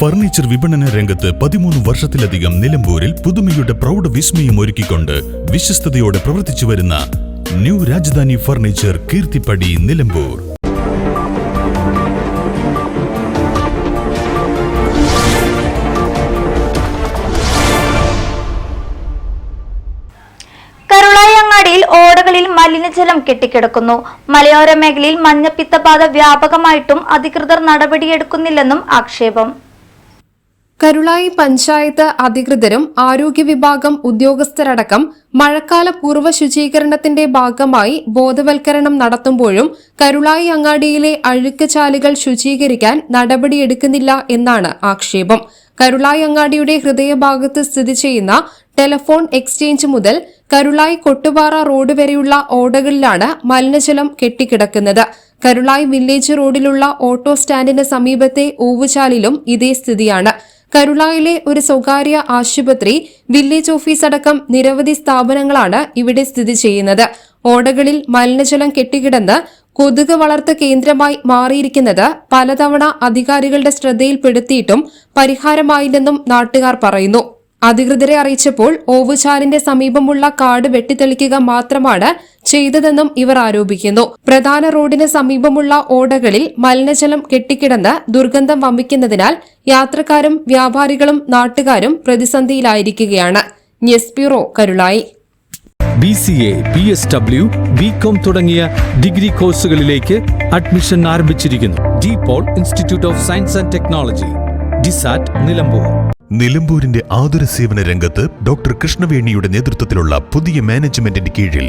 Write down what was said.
Furniture വിപണന രംഗത്ത് പതിമൂന്ന് വർഷത്തിലധികം നിലമ്പൂരിൽ പുതുമയുടെ പ്രൗഢ വിസ്മയം ഒരുക്കിക്കൊണ്ട് വിശ്വസ്തയോടെ പ്രവർത്തിച്ചു വരുന്ന ന്യൂ രാജധാനി ഫർണിച്ചർ കീർത്തിപ്പടി നിലമ്പൂർ. കരുളായങ്ങാടിയിൽ ഓടകളിൽ മലിനജലം കെട്ടിക്കിടക്കുന്നു. മലയോര മേഖലയിൽ മഞ്ഞപ്പിത്തബാധ വ്യാപകമായിട്ടും അധികൃതർ നടപടിയെടുക്കുന്നില്ലെന്നും ആക്ഷേപം. കരുളായി പഞ്ചായത്ത് അധികൃതരും ആരോഗ്യ വിഭാഗം ഉദ്യോഗസ്ഥരടക്കം മഴക്കാല പൂർവ ശുചീകരണത്തിന്റെ ഭാഗമായി ബോധവൽക്കരണം നടത്തുമ്പോഴും കരുളായി അങ്ങാടിയിലെ അഴുക്ക് ചാലുകൾ ശുചീകരിക്കാൻ നടപടിയെടുക്കുന്നില്ല എന്നാണ് ആക്ഷേപം. കരുളായി അങ്ങാടിയുടെ ഹൃദയഭാഗത്ത് സ്ഥിതി ചെയ്യുന്ന ടെലഫോൺ എക്സ്ചേഞ്ച് മുതൽ കരുളായി കൊട്ടുപാറ റോഡ് വരെയുള്ള ഓടകളിലാണ് മലിനജലം കെട്ടിക്കിടക്കുന്നത്. കരുളായി വില്ലേജ് റോഡിലുള്ള ഓട്ടോ സ്റ്റാൻഡിന് സമീപത്തെ ഓവുചാലിലും ഇതേ സ്ഥിതിയാണ്. കരുളായിലെ ഒരു സ്വകാര്യ ആശുപത്രി വില്ലേജ് ഓഫീസ് അടക്കം നിരവധി സ്ഥാപനങ്ങളാണ് ഇവിടെ സ്ഥിതി ചെയ്യുന്നത്. ഓടകളിൽ മലിനജലം കെട്ടിക്കിടന്ന് കൊതുക് വളർത്ത കേന്ദ്രമായി മാറിയിരിക്കുന്നത് പലതവണ അധികാരികളുടെ ശ്രദ്ധയിൽപ്പെടുത്തിയിട്ടും പരിഹാരമായില്ലെന്നും നാട്ടുകാർ പറയുന്നു. അധികൃതരെ അറിയിച്ചപ്പോൾ ഓവുചാലിന്റെ സമീപമുള്ള കാട് വെട്ടിത്തെളിക്കുക മാത്രമാണ് ചെയ്തതെന്നും ഇവർ ആരോപിക്കുന്നു. പ്രധാന റോഡിന് സമീപമുള്ള ഓടകളിൽ മലിനജലം കെട്ടിക്കിടന്ന് ദുർഗന്ധം വമിക്കുന്നതിനാൽ യാത്രക്കാരും വ്യാപാരികളും നാട്ടുകാരും പ്രതിസന്ധിയിലായിരിക്കുകയാണ്. News bureau Karulai. B C A B S W B com തുടങ്ങിയ ഡിഗ്രി കോഴ്സുകളിലേക്ക് അഡ്മിഷൻ ആരംഭിച്ചിരിക്കുന്നു. De Paul institute of science and technology DISAT Nilambur. നിലമ്പൂരിന്റെ ആതുര സേവന രംഗത്ത് ഡോക്ടർ കൃഷ്ണവേണിയുടെ നേതൃത്വത്തിലുള്ള പുതിയ മാനേജ്മെന്റിന്റെ കീഴിൽ